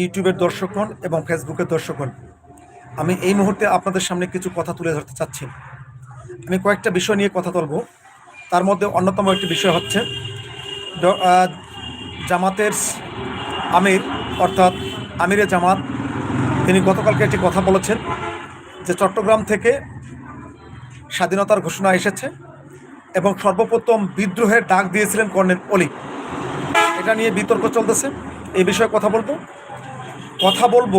ইউটিউবের দর্শকগণ এবং ফেসবুকের দর্শকগণ আমি এই মুহূর্তে আপনাদের সামনে কিছু কথা তুলে ধরতে চাচ্ছি। আমি কয়েকটা বিষয় নিয়ে কথা বলব তার মধ্যে অন্যতম একটি বিষয় হচ্ছে জামাতের আমির, অর্থাৎ আমিরে জামাত, তিনি গতকালকে একটি কথা বলেছেন যে চট্টগ্রাম থেকে স্বাধীনতার ঘোষণা এসেছে এবং সর্বপ্রথম বিদ্রোহের ডাক দিয়েছিলেন কর্নেল অলি। এটা নিয়ে বিতর্ক চলতেছে। এই বিষয়ে কথা বলব। কথা বলব।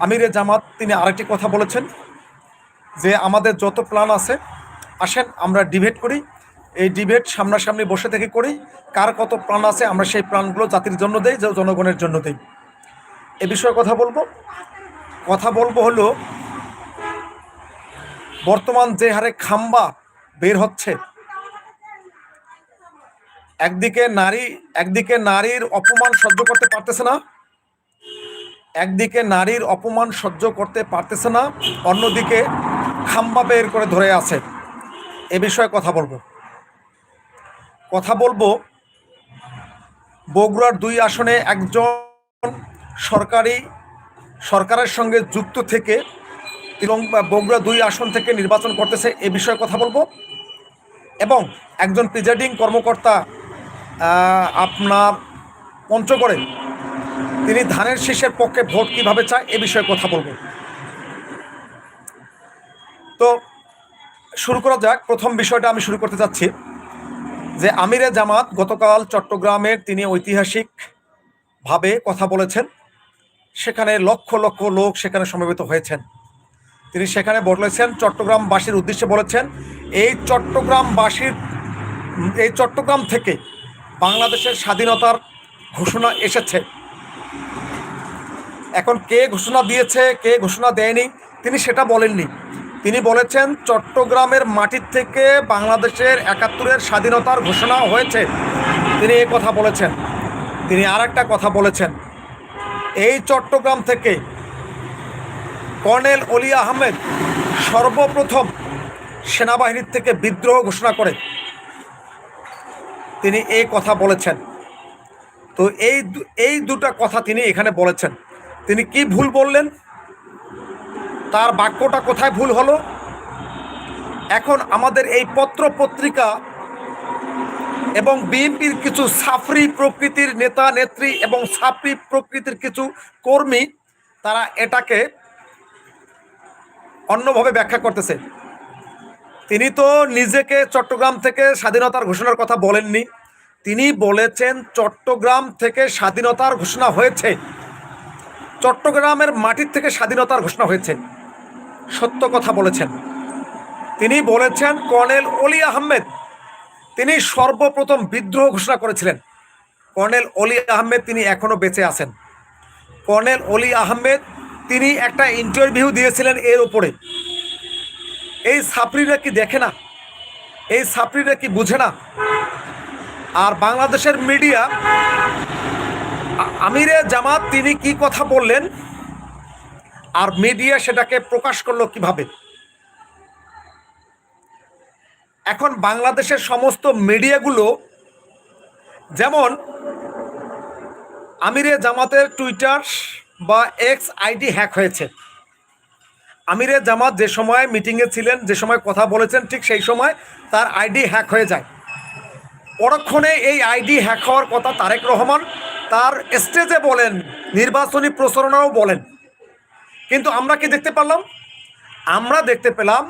আমিরে জামাত, তিনি আরেকটি কথা বলেছেন যে আমাদের যত প্ল্যান আছে, আসেন আমরা ডিবেট করি। এই ডিবেট সামনাসামনি বসে থেকে করি। কার কত প্ল্যান আছে, আমরা সেই প্ল্যানগুলো জাতির জন্য দেই জনগণের জন্য দেই। এ বিষয়ে কথা বলব। কথা বলব হলো, বর্তমান যে হারে খাম্বা বের হচ্ছে একদিকে নারী, একদিকে নারীর অপমান সহ্য করতে পারতেছে না, একদিকে নারীর অপমান সহ্য করতে পারতেছে না, অন্যদিকে খাম্বা বের করে ধরে আছে। এ বিষয়ে কথা বলব। কথা বলব বগুড়ার দুই আসনে একজন সরকারি, সরকারের সঙ্গে যুক্ত থেকে এবং বগুড়া দুই আসন থেকে নির্বাচন করতেছে, এ বিষয়ে কথা বলব। এবং একজন প্রিজাইডিং কর্মকর্তা আপনার পঞ্চগড়ে তিনি ধানের শীষের পক্ষে ভোট কীভাবে চায় এ বিষয়ে কথা বলব। তো শুরু করা যাক। প্রথম বিষয়টা আমি শুরু করতে চাচ্ছি যে আমিরে জামাত গতকাল চট্টগ্রামের তিনি ঐতিহাসিকভাবে কথা বলেছেন। সেখানে লক্ষ লক্ষ লোক সেখানে সমবেত হয়েছেন। তিনি সেখানে বলেছেন, চট্টগ্রামবাসীর উদ্দেশ্যে বলেছেন, এই চট্টগ্রামবাসীর, এই চট্টগ্রাম থেকে বাংলাদেশের স্বাধীনতার ঘোষণা এসেছে। এখন কে ঘোষণা দিয়েছে, কে ঘোষণা দেয়নি, তিনি সেটা বলেননি। তিনি বলেছেন, চট্টগ্রামের মাটির থেকে বাংলাদেশের একাত্তরের স্বাধীনতার ঘোষণা হয়েছে। তিনি এ কথা বলেছেন। তিনি আর একটা কথা বলেছেন। এই চট্টগ্রাম থেকে কর্নেল অলি আহমেদ সর্বপ্রথম সেনাবাহিনীর থেকে বিদ্রোহ ঘোষণা করে। তিনি এই কথা বলেছেন। তো এই এই দুটা কথা তিনি এখানে বলেছেন। তিনি কি ভুল বললেন? তার বাক্যটা কোথায় ভুল হলো? এখন আমাদের এই পত্র পত্রিকা এবং বিএনপির কিছু সাফরি প্রকৃতির নেতা, নেত্রী এবং সাফরি প্রকৃতির কিছু কর্মী, তারা এটাকে অন্যভাবে ব্যাখ্যা করতেছে। তিনি তো নিজেকে চট্টগ্রাম থেকে স্বাধীনতার ঘোষণার কথা বলেননি। তিনি বলেছেন, চট্টগ্রাম থেকে স্বাধীনতার ঘোষণা হয়েছে। চট্টগ্রামের মাটির থেকে স্বাধীনতার ঘোষণা হয়েছে। সত্য কথা বলেছেন। তিনি বলেছেন, কর্নেল অলি আহমেদ, তিনি সর্বপ্রথম বিদ্রোহ ঘোষণা করেছিলেন। কর্নেল অলি আহমেদ তিনি এখনও বেঁচে আছেন। কর্নেল অলি আহমেদ, তিনি একটা ইন্টারভিউ দিয়েছিলেন এর উপরে। এই ছাত্রীরা কি দেখে না? এই ছাত্রীরা কি বুঝে না? আর বাংলাদেশের মিডিয়া আমিরে জামাত, তিনি কি কথা বললেন? আর মিডিয়া সেটাকে প্রকাশ করল কীভাবে? এখন বাংলাদেশের সমস্ত মিডিয়াগুলো, যেমন আমিরে জামাতের টুইটার বা এক্স আইডি হ্যাক হয়েছে। আমিরে জামাত যে সময় মিটিংয়ে ছিলেন, যে সময় কথা বলেছেন, ঠিক সেই সময় তার আইডি হ্যাক হয়ে যায়। পরক্ষণে এই আইডি হ্যাক হওয়ার কথা তারেক রহমান তার স্টেজে বলেন, নির্বাচনী প্রচারণাও বলেন। কিন্তু আমরা কি দেখতে পেলাম? আমরা দেখতে পেলাম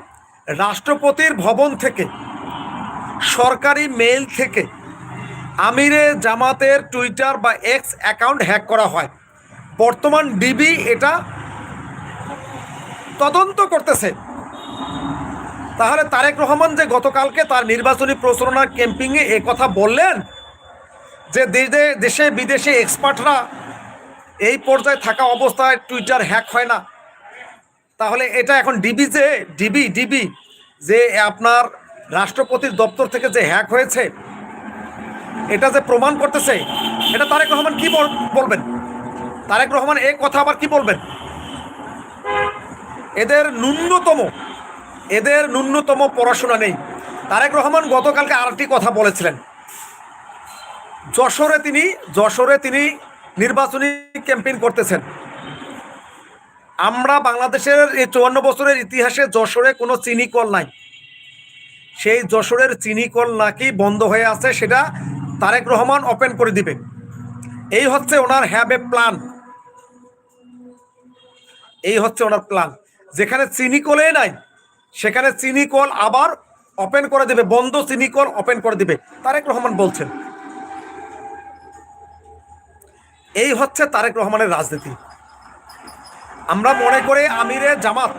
রাষ্ট্রপতির ভবন থেকে, সরকারি মেইল থেকে আমিরে জামাতের টুইটার বা এক্স অ্যাকাউন্ট হ্যাক করা হয়। বর্তমান ডিবি এটা তদন্ত করতেছে। তাহলে তারেক রহমান যে গতকালকে তার নির্বাচনী প্রচারণার ক্যাম্পিংয়ে এ কথা বললেন, যে দেশে দেশে বিদেশে এক্সপার্টরা এই পর্যায়ে থাকা অবস্থায় টুইটার হ্যাক হয় না। তাহলে এটা এখন ডিবি যে ডিবি ডিবি যে আপনার রাষ্ট্রপতির দপ্তর থেকে যে হ্যাক হয়েছে, এটা যে প্রমাণ করতেছে, এটা তারেক রহমান কি বল- বলবেন? তারেক রহমান এই কথা আবার কি বলবেন? এদের ন্যূনতম এদের ন্যূনতম পড়াশোনা নেই। তারেক রহমান গতকালকে আরেকটি কথা বলেছিলেন। যশোরে তিনি যশোরে তিনি নির্বাচনী ক্যাম্পেইন করতেছেন। আমরা বাংলাদেশের এই চুয়ান্ন বছরের ইতিহাসে যশোরে কোনো চিনি কল নাই। সেই যশোরের চিনি কল নাকি বন্ধ হয়ে আছে সেটা তারেক রহমান ওপেন করে দিবে এই হচ্ছে ওনার হ্যাভ এ প্ল্যান। এই হচ্ছে ওনার প্ল্যান। যেখানে চিনি কলে নাই, সেখানে চিনি কল আবার ওপেন করে দিবে, বন্ধ চিনি কল ওপেন করে দিবে। তারেক রহমান বলছেন, এই হচ্ছে তারেক রহমানের রাজনীতি। আমরা মনে করে আমিরে জামাত,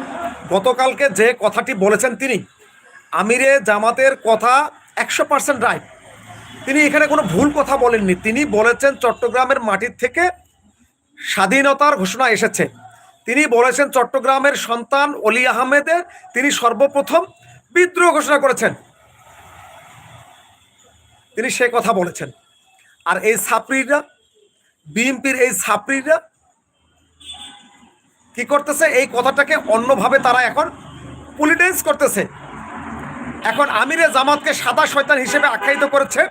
গতকালকে যে কথাটি বলেছেন তিনি, আমিরে জামাতের কথা একশো পার্সেন্ট রাইট তিনি এখানে কোনো ভুল কথা বলেননি, তিনি বলেছেন চট্টগ্রামের মাটির থেকে স্বাধীনতার ঘোষণা এসেছে। তিনি বলেছেন, চট্টগ্রামের সন্তান অলি আহমেদের তিনি সর্বপ্রথম বিদ্রোহ ঘোষণা করেছেন। তিনি সে কথা বলেছেন। আর এই ছাত্রীরা, বিএনপির এই ছাত্রীরা কি করতেছে? এই কথাটাকে অন্যভাবে তারা এখন পলিটাইজ করতেছে। এখন আমিরে জামাতকে সাদা শয়তান হিসেবে আখ্যায়িত করেছে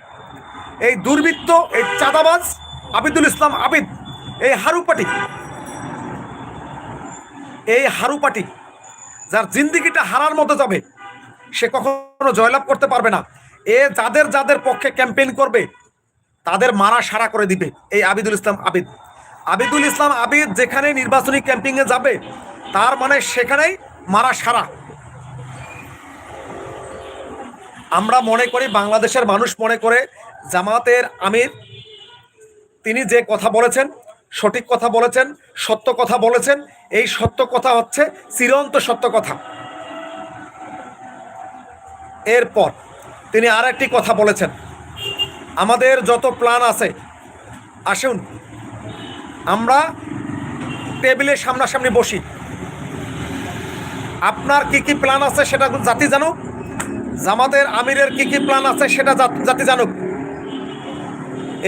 এই দুর্বৃত্ত, এই চাঁদাবাজ আবিদুল ইসলাম আবিদ, এই হারুপাটি। এই হারুপাটি যার জিন্দিগিটা হারার মতো যাবে, সে কখনো জয়লাভ করতে পারবে না। এ যাদের যাদের পক্ষে ক্যাম্পেইন করবে, তাদের মারা সারা করে দিবে এই আবিদুল ইসলাম আবিদ। আবিদুল ইসলাম আবিদ যেখানে নির্বাচনী ক্যাম্পিংয়ে যাবে, তার মানে সেখানেই মারা সারা আমরা মনে করি, বাংলাদেশের মানুষ মনে করে, জামাতের আমির, তিনি যে কথা বলেছেন, সঠিক কথা বলেছেন, সত্য কথা বলেছেন এই সত্য কথা হচ্ছে, চিরন্ত সত্য কথা। এরপর তিনি আর একটি কথা বলেছেন। আমাদের যত প্ল্যান আছে, আসুন, আমরা টেবিলের সামনাসামনি বসি। আপনার কি কি প্ল্যান আছে সেটা জাতি জানুক। জামাতের আমিরের কি কি প্ল্যান আছে সেটা জাতি জানুক।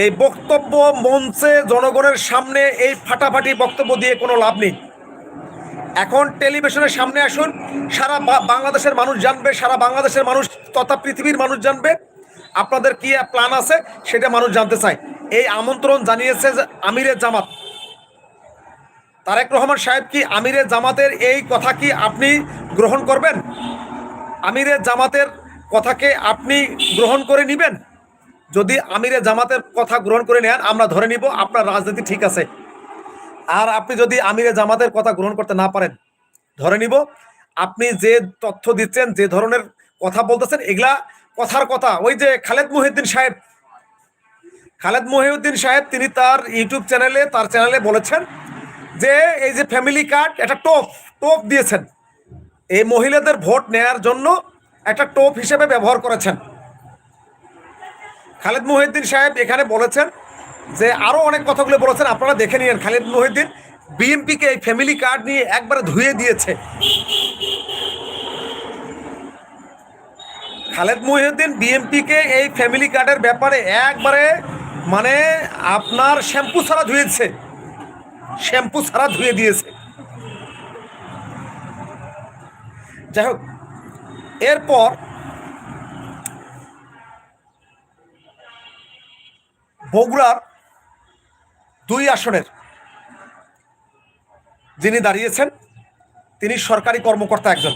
এই বক্তব্য মঞ্চে জনগণের সামনে এই ফাটাফাটি বক্তব্য দিয়ে কোনো লাভ নেই। এখন টেলিভিশনের সামনে আসুন, সারা বাংলাদেশের মানুষ জানবে, সারা বাংলাদেশের মানুষ তথা পৃথিবীর মানুষ জানবে আপনাদের কি প্ল্যান আছে সেটা মানুষ জানতে চায়। এই আমন্ত্রণ জানিয়েছে আমিরের জামাত। তারেক রহমান সাহেব কি আমিরের জামাতের এই কথা কি আপনি গ্রহণ করবেন? আমিরের জামাতের কথাকে আপনি গ্রহণ করে নেবেন? যদি আমিরে জামাতের কথা গ্রহণ করে নেন, আমরা ধরে নিব আপনার রাজনীতি ঠিক আছে। আর আপনি যদি আমিরে জামাতের কথা গ্রহণ করতে না পারেন, ধরে নিব, আপনি যে তথ্য দিচ্ছেন, যে ধরনের কথা বলতেছেন, এগুলা কথার কথা। ওই যে খালেদ মহিউদ্দিন সাহেব, খালেদ মুহিউদ্দিন সাহেব, তিনি তার ইউটিউব চ্যানেলে, তার চ্যানেলে বলেছেন যে এই যে ফ্যামিলি কার্ড, একটা টোপ টোপ দিয়েছেন। এই মহিলাদের ভোট নেয়ার জন্য একটা টোপ হিসেবে ব্যবহার করেছেন। খালেদ মুহিউদ্দিন সাহেব এখানে বলেছেন যে আরও অনেক কথাগুলো বলেছেন, আপনারা দেখে নিন খালেদ মহিউদ্দিন বিএনপিকে এই ফ্যামিলি কার্ড নিয়ে একবারে ধুয়ে দিয়েছে। খালেদ মহিউদ্দিন বিএনপিকে এই ফ্যামিলি কার্ডের ব্যাপারে একবারে মানে আপনার শ্যাম্পু ছাড়া ধুয়েছে। শ্যাম্পু ছাড়া ধুয়ে দিয়েছে। যাই হোক, এরপর বগুড়ার দুই আসনের যিনি দাঁড়িয়েছেন, তিনি সরকারি কর্মকর্তা একজন।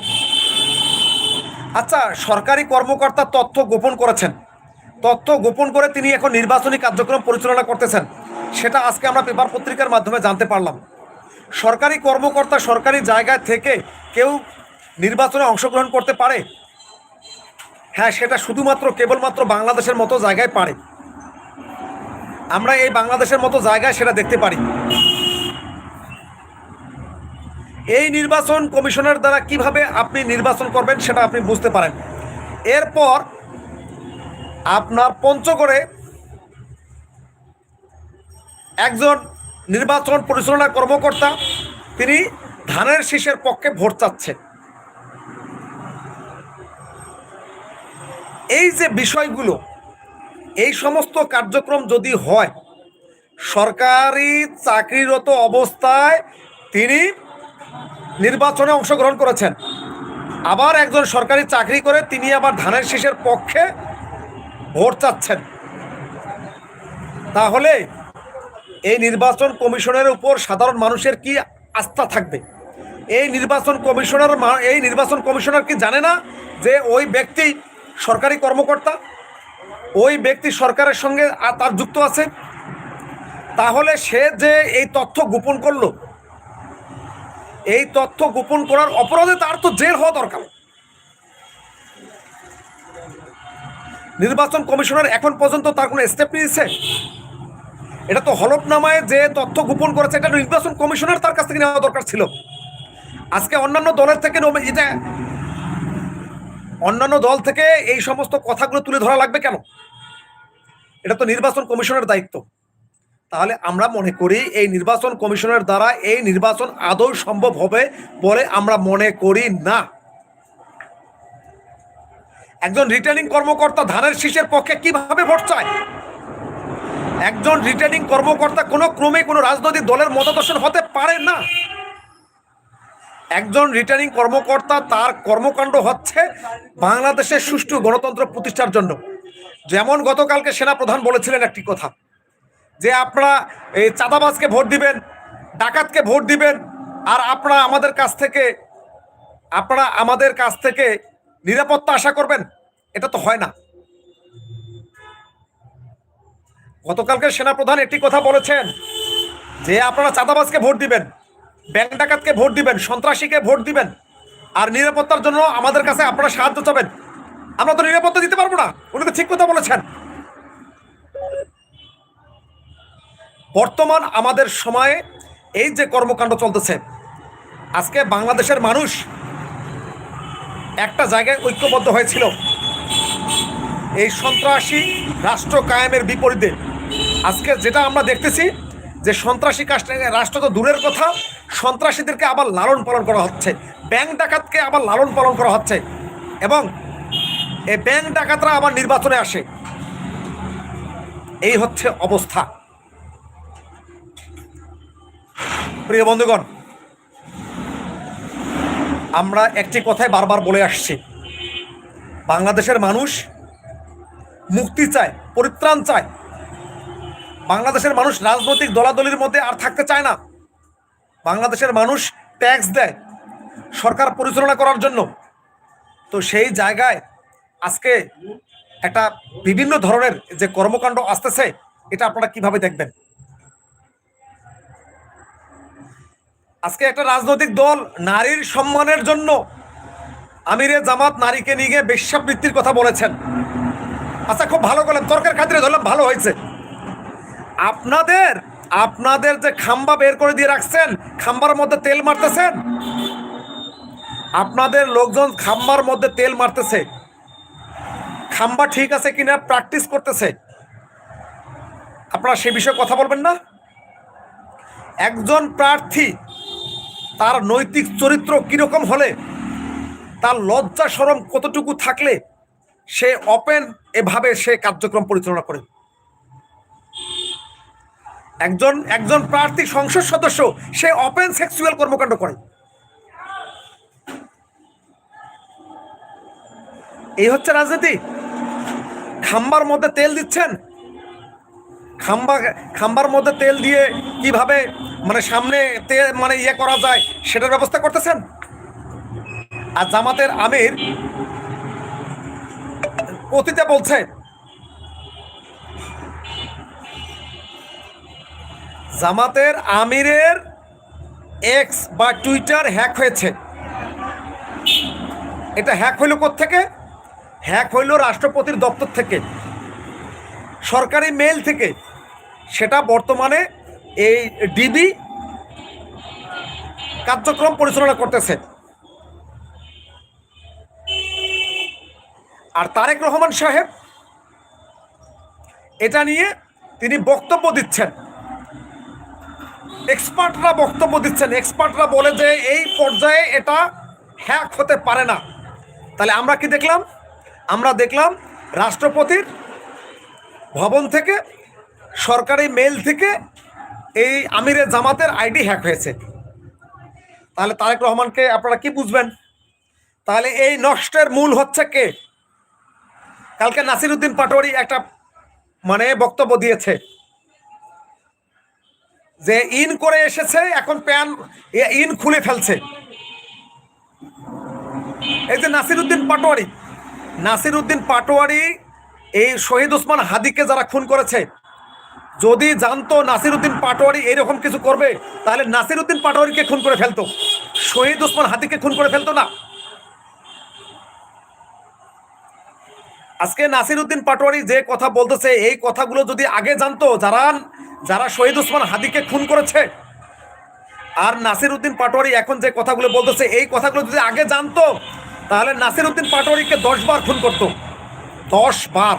আচ্ছা সরকারি কর্মকর্তা তথ্য গোপন করেছেন। তথ্য গোপন করে তিনি এখন নির্বাচনী কার্যক্রম পরিচালনা করতেছেন। সেটা আজকে আমরা পেপার পত্রিকার মাধ্যমে জানতে পারলাম। সরকারি কর্মকর্তা সরকারি জায়গায় থেকে কেউ নির্বাচনে অংশগ্রহণ করতে পারে? হ্যাঁ সেটা শুধুমাত্র, কেবলমাত্র বাংলাদেশের মতো জায়গায় পারে। আমরা এই বাংলাদেশের মতো জায়গায় সেটা দেখতে পারি। এই নির্বাচন কমিশনের দ্বারা কীভাবে আপনি নির্বাচন করবেন সেটা আপনি বুঝতে পারেন। এরপর আপনার পঞ্চগড়ে একজন নির্বাচন পরিচালনা কর্মকর্তা, তিনি ধানের শীষের পক্ষে ভোট চাচ্ছেন এই যে বিষয়গুলো এই সমস্ত কার্যক্রম যদি হয়, সরকারি চাকরিরত অবস্থায় তিনি নির্বাচনে অংশগ্রহণ করেছেন। আবার একজন সরকারি চাকরি করে তিনি আবার ধানের শীষের পক্ষে ভোট চাচ্ছেন। তাহলে এই নির্বাচন কমিশনের উপর সাধারণ মানুষের কি আস্থা থাকবে? এই নির্বাচন কমিশনার এই নির্বাচন কমিশনার কি জানে না যে ওই ব্যক্তি সরকারি কর্মকর্তা? ওই ব্যক্তি সরকারের সঙ্গে তার যুক্ত আছে। তাহলে সে যে এই তথ্য গোপন করল, এই তথ্য গোপন করার অপরাধে তার তো জেল হওয়া দরকার। নির্বাচন কমিশনার এখন পর্যন্ত তার কোনো স্টেপ নিয়েছে? এটা তো হলফনামায় যে তথ্য গোপন করেছে, এটা নির্বাচন কমিশনার তার কাছ থেকে নেওয়া দরকার ছিল। আজকে অন্যান্য দলের থেকে এটা অন্যান্য দল থেকে এই সমস্ত কথাগুলো তুলে ধরা লাগবে কেন? এটা তো নির্বাচন কমিশনের দায়িত্ব। তাহলে আমরা মনে করি এই নির্বাচন কমিশনের দ্বারা এই নির্বাচন আদৌ সম্ভব হবে বলে আমরা মনে করি না। একজন রিটার্নিং কর্মকর্তা ধানের শীষের পক্ষে কীভাবে ভোট চায়? একজন রিটার্নিং কর্মকর্তা কোনো ক্রমে কোনো রাজনৈতিক দলের মতাদর্শন হতে পারে না। একজন রিটার্নিং কর্মকর্তা তার কর্মকাণ্ড হচ্ছে বাংলাদেশের সুষ্ঠু গণতন্ত্র প্রতিষ্ঠার জন্য। যেমন গতকালকে সেনাপ্রধান বলেছিলেন একটি কথা, যে আপনারা এই চাঁদাবাজকে ভোট দিবেন, ডাকাতকে ভোট দিবেন, আর আপনারা আমাদের কাছ থেকে, আপনারা আমাদের কাছ থেকে নিরাপত্তা আশা করবেন, এটা তো হয় না। গতকালকে সেনাপ্রধান একটি কথা বলেছেন, যে আপনারা চাঁদাবাজকে ভোট দিবেন ব্যাংক ডাকাতকে ভোট দিবেন, সন্ত্রাসীকে ভোট দিবেন, আর নিরাপত্তার জন্য আমাদের কাছে আপনারা সাহায্য চাবেন। আমরা তো নিরাপত্তা দিতে পারব না, উনি তো ঠিক কথা বলেছেন। বর্তমান আমাদের সময়ে এই যে কর্মকাণ্ড চলতেছে, আজকে বাংলাদেশের মানুষ একটা জায়গায় ঐক্যবদ্ধ হয়েছিল। এই সন্ত্রাসী রাষ্ট্র কায়েমের বিপরীতে। আজকে যেটা আমরা দেখতেছি, যে সন্ত্রাসী রাষ্ট্র তো দূরের কথা সন্ত্রাসীদেরকে আবার লালন পালন করা হচ্ছে। ব্যাংক ডাকাতকে আবার লালন পালন করা হচ্ছে। এবং এই ব্যাংক ডাকাতরা আবার নির্বাচনে আসে। এই হচ্ছে অবস্থা। প্রিয় বন্ধুগণ, আমরা একটি কথাই বারবার বলে আসছি। বাংলাদেশের মানুষ মুক্তি চায়, পরিত্রাণ চায়। বাংলাদেশের মানুষ রাজনৈতিক দলাদলির মধ্যে আর থাকতে চায় না। বাংলাদেশের মানুষ ট্যাক্স দেয় সরকার পরিচালনা করার জন্য। তো সেই জায়গায় আজকে একটা বিভিন্ন ধরনের যে কর্মকাণ্ড আসতেছে, এটা আপনারা কীভাবে দেখবেন? আজকে একটা রাজনৈতিক দল নারীর সম্মানের জন্য আমিরে জামাত নারীকে নিয়ে বেশ্যাবৃত্তির কথা বলেছেন। আচ্ছা খুব ভালো করলেন। তর্কের খাতিরে ধরলাম, ভালো হয়েছে। আপনাদের আপনাদের যে খাম্বা বের করে দিয়ে রাখছেন, খাম্বার মধ্যে তেল মারতেছেন? আপনাদের লোকজন খাম্বার মধ্যে তেল মারতেছে। খাম্বা ঠিক আছে কিনা প্র্যাকটিস করতেছে। আপনারা সে বিষয়ে কথা বলবেন না? একজন প্রার্থী, তার নৈতিক চরিত্র কীরকম হলে, তার লজ্জা সরম কতটুকু থাকলে, সে ওপেন এভাবে সে কার্যক্রম পরিচালনা করে? একজন একজন প্রার্থী সংসদ সদস্য, সে অপেন সেক্সুয়াল কর্মকাণ্ড করে। এই হচ্ছে রাজনীতি। খাম্বার মধ্যে তেল দিচ্ছেন। খাম্বা, খাম্বার মধ্যে তেল দিয়ে কীভাবে মানে সামনে তেল মানে ইয়ে করা যায়, সেটার ব্যবস্থা করতেছেন? আর জামাতের আমির অতীতে বলছে জামাতের আমিরের এক্স বা টুইটার হ্যাক হয়েছে। এটা হ্যাক হইল থেকে হ্যাক হইল রাষ্ট্রপতির দপ্তর থেকে। সরকারি মেল থেকে। সেটা বর্তমানে এই ডিবি কার্যক্রম পরিচালনা করতেছে। আর তারেক রহমান সাহেব, এটা নিয়ে তিনি বক্তব্য দিচ্ছেন। এক্সপার্টরা বক্তব্য দিচ্ছেন। এক্সপার্টরা বলে যে, এই পর্যায়ে এটা হ্যাক হতে পারে না। তাহলে আমরা কি দেখলাম? আমরা দেখলাম রাষ্ট্রপতির ভবন থেকে, সরকারি মেল থেকে এই আমিরের জামাতের আইডি হ্যাক হয়েছে। তাহলে তারেক রহমানকে আপনারা কি বুঝবেন? তাহলে এই নষ্টের মূল হচ্ছে কে? কালকে নাসিরুদ্দিন পাটোয়ারি একটা মানে বক্তব্য দিয়েছে। যে ইন করে এসেছে, এখন প্যান ইন খুলে ফেলছে। এই যে নাসিরুদ্দিন পাটোয়ারি নাসিরুদ্দিন পাটোয়ারি, এই শহীদ ওসমান হাদিকে যারা খুন করেছে, যদি জানতো নাসিরুদ্দিন পাটোয়ারি এরকম কিছু করবে, তাহলে নাসিরুদ্দিন পাটোয়ারিকে খুন করে ফেলতো। শহীদ ওসমান হাদিকে খুন করে ফেলতো না। আজকে নাসিরুদ্দিন পাটোয়ারি যে কথা বলতেছে, এই কথাগুলো যদি আগে জানতো যারা যারা শহীদ ওসমান হাদিকে খুন করেছে, আর নাসিরুদ্দিন পাটোয়ারি এখন যে কথাগুলো বলতেছে, এই কথাগুলো যদি আগে জানতো, তাহলে নাসিরুদ্দিন পাটোয়ারিকে দশ বার খুন করতো। দশ বার।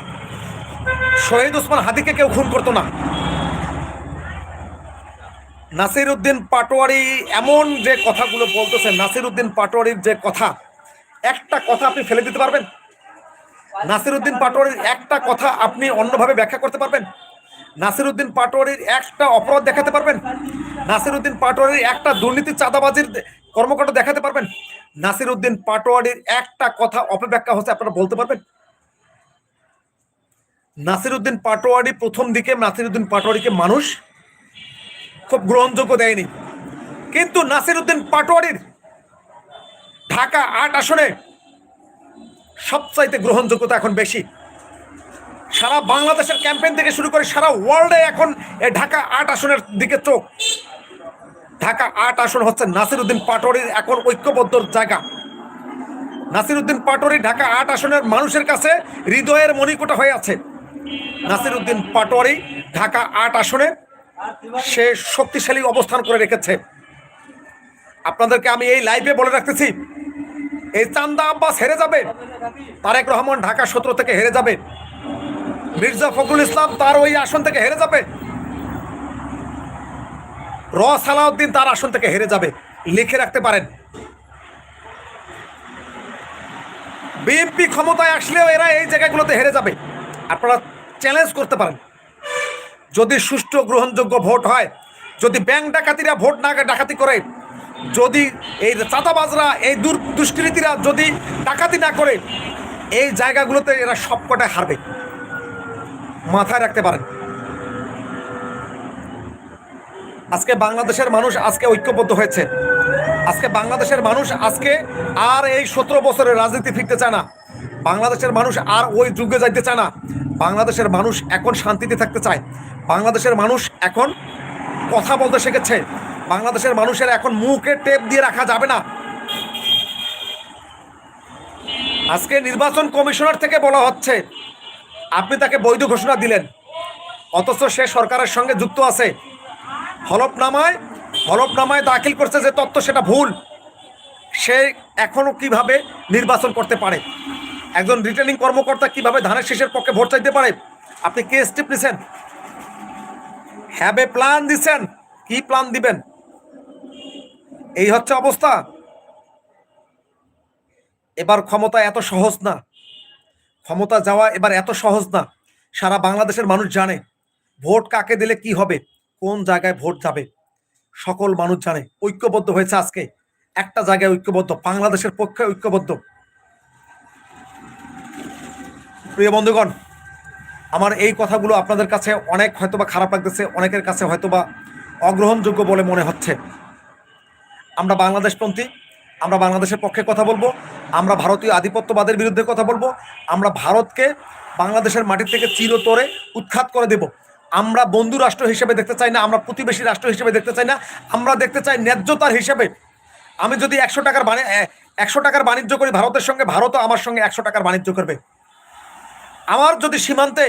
শহীদ ওসমান হাদিকে কেউ খুন করতো না। নাসিরুদ্দিন পাটোয়ারি এমন যে কথাগুলো বলতেছে নাসিরুদ্দিন পাটোয়ারির যে কথা, একটা কথা আপনি ফেলে দিতে পারবেন? নাসিরুদ্দিন পাটোয়ারির একটা কথা আপনি অন্যভাবে ব্যাখ্যা করতে পারবেন? নাসিরুদ্দিন পাটোয়ারির একটা অপরাধ দেখাতে পারবেন? নাসিরুদ্দিন পাটোয়ারির একটা দুর্নীতি চাঁদাবাজির কর্মকাণ্ড দেখাতে পারবেন? নাসিরুদ্দিন পাটোয়ারির একটা কথা অপব্যাখ্যা হচ্ছে, আপনারা বলতে পারবেন? নাসিরুদ্দিন পাটোয়ারি প্রথম দিকে নাসিরুদ্দিন পাটোয়ারিকে মানুষ খুব গ্রহণযোগ্য দেয়নি। কিন্তু নাসিরুদ্দিন পাটোয়ারির ঢাকা আট আসনে সবচাইতে গ্রহণযোগ্যতা এখন বেশি। সারা বাংলাদেশের ক্যাম্পেইন থেকে শুরু করে সারা ওয়ার্ল্ডে এখন ঢাকা আট আসনের দিকে চোখ। ঢাকা আট আসন হচ্ছে নাসিরুদ্দিন পাটোয়ারির এখন ঐক্যবদ্ধ জায়গা। নাসিরুদ্দিন পাটোয়ারি ঢাকা আট আসনের মানুষের কাছে হৃদয়ের মণিকোটা হয়ে আছে। নাসিরুদ্দিন পাটোয়ারি ঢাকা আট আসনে সে শক্তিশালী অবস্থান করে রেখেছে। আপনাদেরকে আমি এই লাইভে বলে রাখতেছি এই চান্দা আব্বাস হেরে যাবে। তারেক রহমান ঢাকা সতেরো থেকে হেরে যাবে। মির্জা ফখরুল ইসলাম তার ওই আসন থেকে হেরে যাবে। র সালাউদ্দিন তার আসন থেকে হেরে যাবে। লিখে রাখতে পারেন। বিএনপি ক্ষমতায় আসলেও এরা এই জায়গাগুলোতে হেরে যাবে। আপনারা চ্যালেঞ্জ করতে পারেন। যদি সুষ্ঠু গ্রহণযোগ্য ভোট হয়, যদি ব্যাংক ডাকাতিরা ভোট না ডাকাতি করে যদি এই চাঁদাবাজরা, এই দুর, দুষ্কৃতীরা যদি ডাকাতি না করে, এই জায়গাগুলোতে এরা সবকটায় হারবে। মাথায় রাখতে পারেন। আজকে বাংলাদেশের মানুষ আজকে ঐক্যবদ্ধ হয়েছে। আজকে বাংলাদেশের মানুষ আজকে আর এই সতেরো বছরের রাজনীতি ফিরতে চায় না। বাংলাদেশের মানুষ আর ওই যুগে যাইতে চায় না। বাংলাদেশের মানুষ এখন শান্তিতে থাকতে চায়। বাংলাদেশের মানুষ এখন কথা বলতে শিখেছে। বাংলাদেশের মানুষের এখন মুখে টেপ দিয়ে রাখা যাবে না। আজকে নির্বাচন কমিশনার থেকে বলা হচ্ছে, আপনি তাকে বৈধ ঘোষণা দিলেন। অথচ সে সরকারের সঙ্গে যুক্ত আছে। হলফনামায় হলফনামায় দাখিল করছে যে তথ্য সেটা ভুল। সে এখনও কীভাবে নির্বাচন করতে পারে? একজন রিটার্নিং কর্মকর্তা কীভাবে ধানের শীষের পক্ষে ভোট চাইতে পারে? আপনি কে স্টেপ নিছেন? হ্যাভ এ প্ল্যান দিছেন? কি প্ল্যান দিবেন? এই হচ্ছে অবস্থা। এবার ক্ষমতা এত সহজ না। ক্ষমতা যাওয়া এবার এত সহজ না। সারা বাংলাদেশের মানুষ জানে ভোট কাকে দিলে কি হবে, কোন জায়গায় ভোট যাবে। সকল মানুষ জানে, ঐক্যবদ্ধ হয়েছে আজকে। একটা জায়গায় ঐক্যবদ্ধ, বাংলাদেশের পক্ষে ঐক্যবদ্ধ। প্রিয় বন্ধুগণ, আমার এই কথাগুলো আপনাদের কাছে অনেক হয়তোবা খারাপ লাগতেছে, অনেকের কাছে হয়তোবা অগ্রহণযোগ্য বলে মনে হচ্ছে। আমরা বাংলাদেশপন্থী, আমরা বাংলাদেশের পক্ষে কথা বলব, আমরা ভারতীয় আধিপত্যবাদের বিরুদ্ধে কথা বলব, আমরা ভারতকে বাংলাদেশের মাটির থেকে চিরতরে উৎখাত করে দেব। আমরা বন্ধু রাষ্ট্র হিসেবে দেখতে চাই না, আমরা প্রতিবেশী রাষ্ট্র হিসেবে দেখতে চাই না, আমরা দেখতে চাই ন্যায্যতার হিসেবে। আমি যদি একশো টাকার বাণি একশো টাকার বাণিজ্য করি, ভারতের সঙ্গে, ভারতও আমার সঙ্গে একশো টাকার বাণিজ্য করবে। আমার যদি সীমান্তে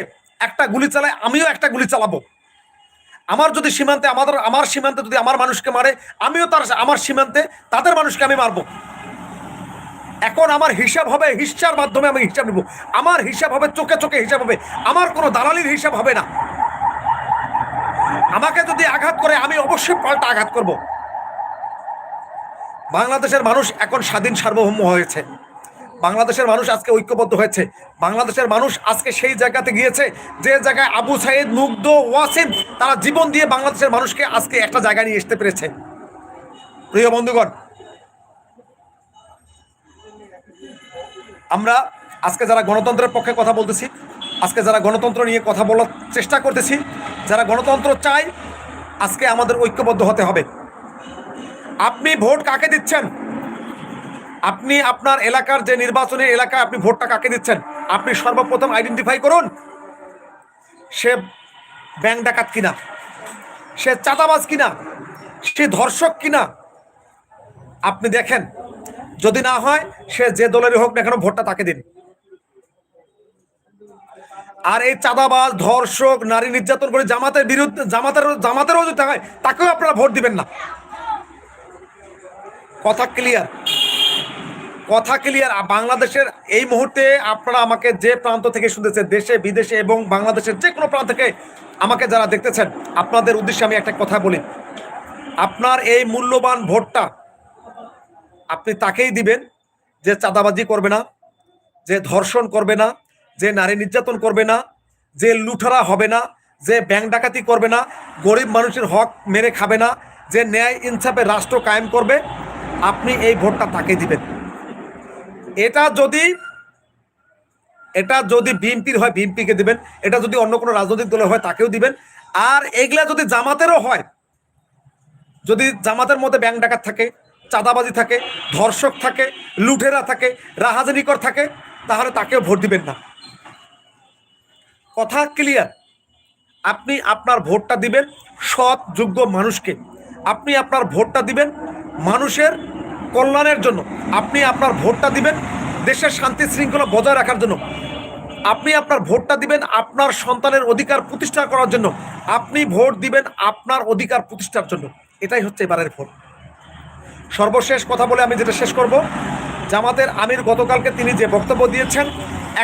একটা গুলি চালায়, আমিও একটা গুলি চালাবো। আমার যদি সীমান্তে আমাদের, আমার সীমান্তে যদি আমার মানুষকে মারে, আমিও তার, আমার সীমান্তে তাদের মানুষকে আমি মারবো। এখন আমার হিসাব হবে হিসার মাধ্যমে আমি হিসাব নেব। আমার হিসাব হবে চোখে চোখে হিসাব হবে। আমার কোনো দালালির হিসাব হবে না। আমাকে যদি আঘাত করে, আমি অবশ্যই পাল্টা আঘাত করব। বাংলাদেশের মানুষ এখন স্বাধীন সার্বভৌম হয়েছে। বাংলাদেশের মানুষ আজকে ঐক্যবদ্ধ হয়েছে। বাংলাদেশের মানুষ আজকে সেই জায়গাতে গিয়েছে, যে জায়গায় আবু সাইদ, মুগ্ধ, ওয়াসিম, তারা জীবন দিয়ে বাংলাদেশের মানুষকে আজকে একটা জায়গায় নিয়ে আসতে পেরেছে। প্রিয় বন্ধুগণ, আমরা আজকে যারা গণতন্ত্রের পক্ষে কথা বলতেছি, আজকে যারা গণতন্ত্র নিয়ে কথা বলার চেষ্টা করতেছি, যারা গণতন্ত্র চায়, আজকে আমাদের ঐক্যবদ্ধ হতে হবে। আপনি ভোট কাকে দিচ্ছেন? আপনি আপনার এলাকার যে নির্বাচনী এলাকায় আপনি ভোটটা কাকে দিচ্ছেন? আপনি সর্বপ্রথম আইডেন্টিফাই করুন সে ব্যাংক ডাকাত কিনা, সে চাঁদাবাজ কিনা, সে ধর্ষক কিনা। আপনি দেখেন, যদি না হয়, সে যে দলেরই হোক না কেন ভোটটা তাকে দিন। আর এই চাঁদাবাজ, ধর্ষক, নারী নির্যাতন করে জামাতের বিরুদ্ধে, জামাতের জামাতেরও যদি হয়, তাকেও আপনারা ভোট দিবেন না। কথা ক্লিয়ার কথা ক্লিয়ার বাংলাদেশের এই মুহূর্তে আপনারা আমাকে যে প্রান্ত থেকে শুনতেছে দেশে, বিদেশে এবং বাংলাদেশের যে কোনো প্রান্ত থেকে আমাকে যারা দেখতেছেন, আপনাদের উদ্দেশ্যে আমি একটা কথা বলি। আপনার এই মূল্যবান ভোটটা আপনি তাকেই দিবেন যে চাঁদাবাজি করবে না, যে ধর্ষণ করবে না, যে নারী নির্যাতন করবে না, যে লুঠারা হবে না, যে ব্যাংক ডাকাতি করবে না, গরিব মানুষের হক মেরে খাবে না, যে ন্যায় ইনসাফে রাষ্ট্র কায়েম করবে, আপনি এই ভোটটা তাকে দিবেন। এটা যদি এটা যদি বিএনপির হয়, বিএনপিকে দিবেন। এটা যদি অন্য কোনো রাজনৈতিক দলের হয়, তাকেও দিবেন। আর এগুলা যদি জামাতেরও হয়, যদি জামাতের মধ্যে ব্যাংক ডাকাত থাকে, চাঁদাবাজি থাকে, ধর্ষক থাকে লুঠেরা থাকে, রাহাজানিকর থাকে, তাহলে তাকেও ভোট দিবেন না। কথা ক্লিয়ার আপনি আপনার ভোটটা দিবেন, সৎ, যোগ্য মানুষকে। আপনি আপনার ভোটটা দিবেন, মানুষের কল্যাণের জন্য আপনি আপনার ভোটটা দিবেন, দেশের শান্তি শৃঙ্খলা বজায় রাখার জন্য। আপনি আপনার ভোটটা দিবেন, আপনার সন্তানের অধিকার প্রতিষ্ঠা করার জন্য। আপনি ভোট দিবেন আপনার অধিকার প্রতিষ্ঠার জন্য। এটাই হচ্ছে এবারের ভোট। সর্বশেষ কথা বলে আমি যেটা শেষ করব, জামাতের আমির গতকালকে তিনি যে বক্তব্য দিয়েছেন,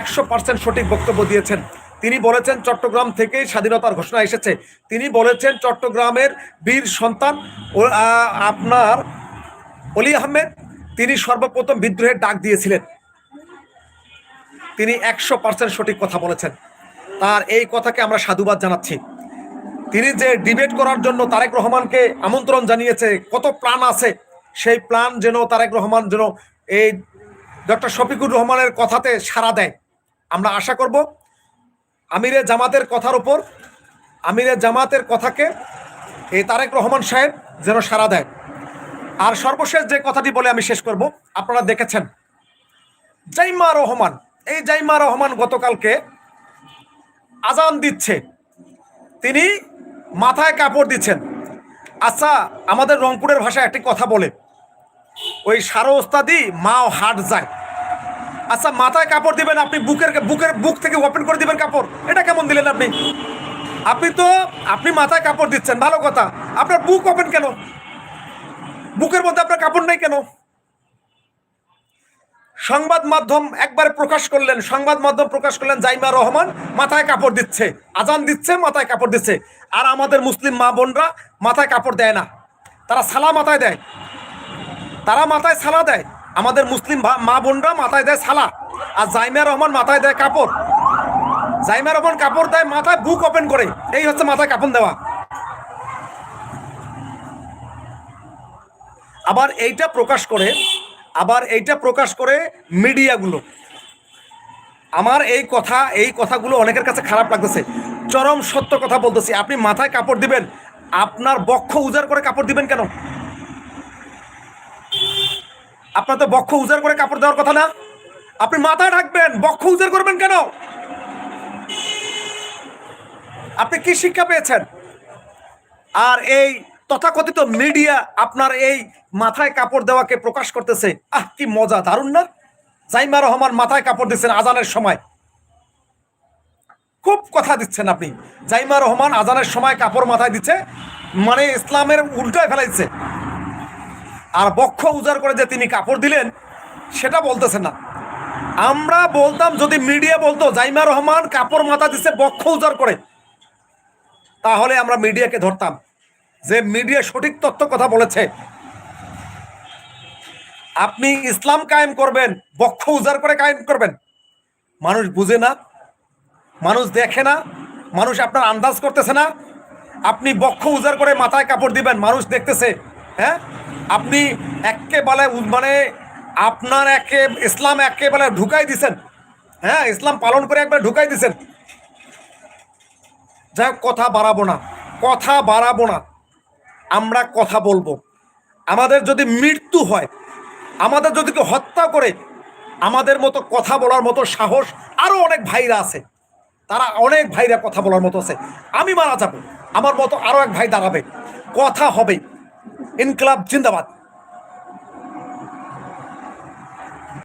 একশো পার্সেন্ট সঠিক বক্তব্য দিয়েছেন। তিনি বলেছেন, চট্টগ্রাম থেকেই স্বাধীনতার ঘোষণা এসেছে। তিনি বলেছেন, চট্টগ্রামের বীর সন্তান আপনার অলি আহমেদ, তিনি সর্বপ্রথম বিদ্রোহের ডাক দিয়েছিলেন। তিনি একশো পার্সেন্ট সঠিক কথা বলেছেন। তার এই কথাকে আমরা সাধুবাদ জানাচ্ছি। তিনি যে ডিবেট করার জন্য তারেক রহমানকে আমন্ত্রণ জানিয়েছে, কত প্ল্যান আছে, সেই প্ল্যান যেন তারেক রহমান যেন এই ডক্টর শফিকুর রহমানের কথাতে সাড়া দেয়। আমরা আশা করব আমিরে জামাতের কথার উপর, আমিরে জামাতের কথাকে এই তারেক রহমান সাহেব যেন সাড়া দেয়। আর সর্বশেষ যে কথাটি বলে আমি শেষ করব, আপনারা দেখেছেন জাইমা রহমান। এই জাইমা রহমান গতকালকে আজান দিচ্ছে। তিনি মাথায় কাপড় দিচ্ছেন। আচ্ছা আমাদের রংপুরের ভাষায় একটি কথা বলে। ওই সারো ওস্তাদি মাও হাট যায়। আচ্ছা মাথায় কাপড় দিবেন আপনি, বুকের বুকের বুক থেকে ওপেন করে দিবেন কাপড়? এটা কেমন দিলেন আপনি? আপনি তো, আপনি মাথায় কাপড় দিচ্ছেন, ভালো কথা। আপনার বুক ওপেন কেন? বুকের মধ্যে আপনার কাপড় নেই কেন? সংবাদ মাধ্যম একবার প্রকাশ করলেন, সংবাদ মাধ্যম প্রকাশ করলেন, জাইমা রহমান মাথায় কাপড় দিচ্ছে, আজান দিচ্ছে, মাথায় কাপড় দিচ্ছে। আর আমাদের মুসলিম মা বোনরা মাথায় কাপড় দেয় না। তারা সালা মাথায় দেয়। তারা মাথায় সালা দেয়। আমাদের মুসলিম মা বোনরা মাথায় দেয় সালা। আর জাইমা রহমান মাথায় দেয় কাপড়। জাইমা রহমান কাপড় দেয় মাথায় বুক ওপেন করে। এই হচ্ছে মাথায় কাপড় দেওয়া। আবার এইটা প্রকাশ করে, আবার এইটা প্রকাশ করে মিডিয়াগুলো। আমার এই কথা, এই কথাগুলো অনেকের কাছে খারাপ লাগতেছে। চরম সত্য কথা বলতেছি। আপনি মাথায় কাপড় দিবেন, আপনার বক্ষ উজাড় করে কাপড় দিবেন কেন? আপনার তো বক্ষ উজাড় করে কাপড় দেওয়ার কথা না। আপনি মাথায় ঢাকবেন, বক্ষ উজাড় করবেন কেন? আপনি কি শিক্ষা পেয়েছেন? আর এই তথাকথিত মিডিয়া আপনার এই মাথায় কাপড় দেওয়াকে প্রকাশ করতেছে। আহ, কি মজা, দারুণ না? জাইমা রহমান মাথায় কাপড় দিচ্ছেন আজানের সময়। খুব কথা দিচ্ছেন আপনি। জাইমা রহমান আজানের সময় কাপড় মাথায় দিচ্ছে মানে ইসলামের উল্টায় ফেলাইছে। আর বক্ষ উজাড় করে যে তিনি কাপড় দিলেন, সেটা বলতেছেন না। আমরা বলতাম, যদি মিডিয়া বলতো, জাইমা রহমান কাপড় মাথা দিচ্ছে, বক্ষ উজাড় করে, তাহলে আমরা মিডিয়াকে ধরতাম। যে মিডিয়া সঠিক তথ্য কথা বলেছে। আপনি ইসলাম কায়েম করবেন, বক্ষ উজাড় করে কায়েম করবেন। মানুষ বুঝে না, মানুষ দেখে না, মানুষ আপনার আন্দাজ করতেছে না। আপনি বক্ষ উজাড় করে মাথায় কাপড় দিবেন, মানুষ দেখতেছে হ্যাঁ? আপনি একেবারে মানে আপনার একে ইসলাম একেবারে ঢুকাই দিছেন হ্যাঁ? ইসলাম পালন করে একবার ঢুকাই দিছেন। যাই কথা বাড়াবো না, কথা বাড়াবো না। আমরা কথা বলব। আমাদের যদি মৃত্যু হয়, আমাদের যদি কেউ হত্যা করে, আমাদের মতো কথা বলার মতো সাহস আরও অনেক ভাইরা আছে। তারা অনেক ভাইরা কথা বলার মতো আছে। আমি মারা যাব। আমার মতো আরও এক ভাই দাঁড়াবে। কথা হবে। ইনকলাব জিন্দাবাদ।